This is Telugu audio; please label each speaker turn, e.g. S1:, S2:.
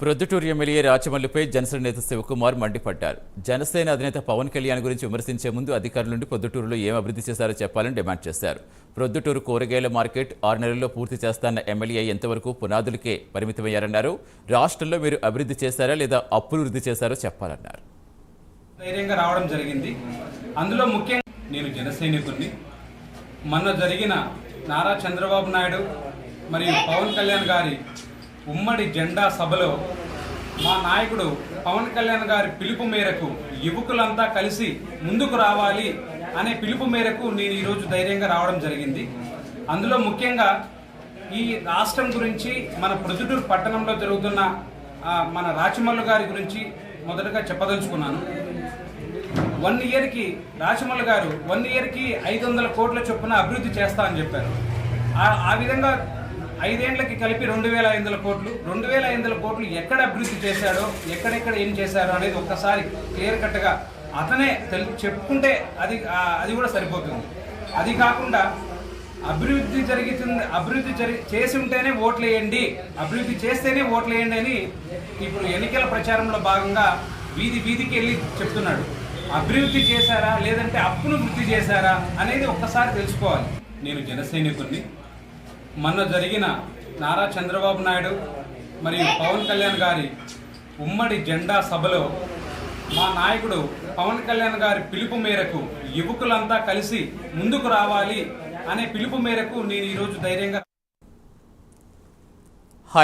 S1: ప్రొద్దుటూరు ఎమ్మెల్యే రాచమల్లిపై జనసేన నేత శివకుమార్ మండిపడ్డారు. జనసేన అధినేత పవన్ కళ్యాణ్ గురించి విమర్శించే ముందు అధికారుల నుండి ప్రొద్దుటూరులో ఏం అభివృద్ధి చేశారో చెప్పాలని డిమాండ్ చేశారు. ప్రొద్దుటూరు కూరగాయల మార్కెట్ ఆరు నెలల్లో పూర్తి చేస్తాన్న ఎమ్మెల్యే ఎంతవరకు పునాదులకే పరిమితమయ్యారన్నారు. రాష్ట్రంలో మీరు అభివృద్ధి చేశారా లేదా అప్పులు వృద్ధి చేశారో చెప్పాలన్నారు.
S2: ధైర్యంగా రావడం జరిగింది. అందులో ముఖ్యంగా నేను మొన్న జరిగిన నారా చంద్రబాబు నాయుడు మరియు పవన్ కళ్యాణ్ గారి ఉమ్మడి జెండా సభలో మా నాయకుడు పవన్ కళ్యాణ్ గారి పిలుపు మేరకు యువకులంతా కలిసి ముందుకు రావాలి అనే పిలుపు మేరకు నేను ఈరోజు ధైర్యంగా రావడం జరిగింది. అందులో ముఖ్యంగా ఈ రాష్ట్రం గురించి మన ప్రొద్దుటూరు పట్టణంలో జరుగుతున్న మన రాచమల్లు గారి గురించి మొదటగా చెప్పదలుచుకున్నాను. వన్ ఇయర్కి రాచమల్లు గారు వన్ ఇయర్కి ఐదు వందల కోట్ల చొప్పున అభివృద్ధి చేస్తా అని చెప్పారు. ఆ విధంగా ఐదేండ్లకి కలిపి రెండు వేల ఐదు వందల కోట్లు. రెండు వేల ఐదు వందల కోట్లు ఎక్కడ అభివృద్ధి చేశాడో ఎక్కడెక్కడ ఏం చేశారో అనేది ఒక్కసారి క్లియర్ కట్గా అతనే తెలు చెప్పుకుంటే అది అది కూడా సరిపోతుంది. అది కాకుండా అభివృద్ధి జరుగుతుంది అభివృద్ధి జరి చేసి ఉంటేనే ఓట్లు వేయండి అభివృద్ధి చేస్తేనే ఓట్లు వేయండి అని ఇప్పుడు ఎన్నికల ప్రచారంలో భాగంగా వీధి వీధికి వెళ్ళి చెప్తున్నాడు. అభివృద్ధి చేశారా లేదంటే అప్పును వృద్ధి చేశారా అనేది ఒక్కసారి తెలుసుకోవాలి. నేను జనసైనికుడిని మొన్న జరిగిన నారా చంద్రబాబు నాయుడు మరియు పవన్ కళ్యాణ్ గారి ఉమ్మడి జెండా సభలో మా నాయకుడు పవన్ కళ్యాణ్ గారి పిలుపు మేరకు యువకులంతా కలిసి ముందుకు రావాలి అనే పిలుపు మేరకు నేను ఈరోజు ధైర్యంగా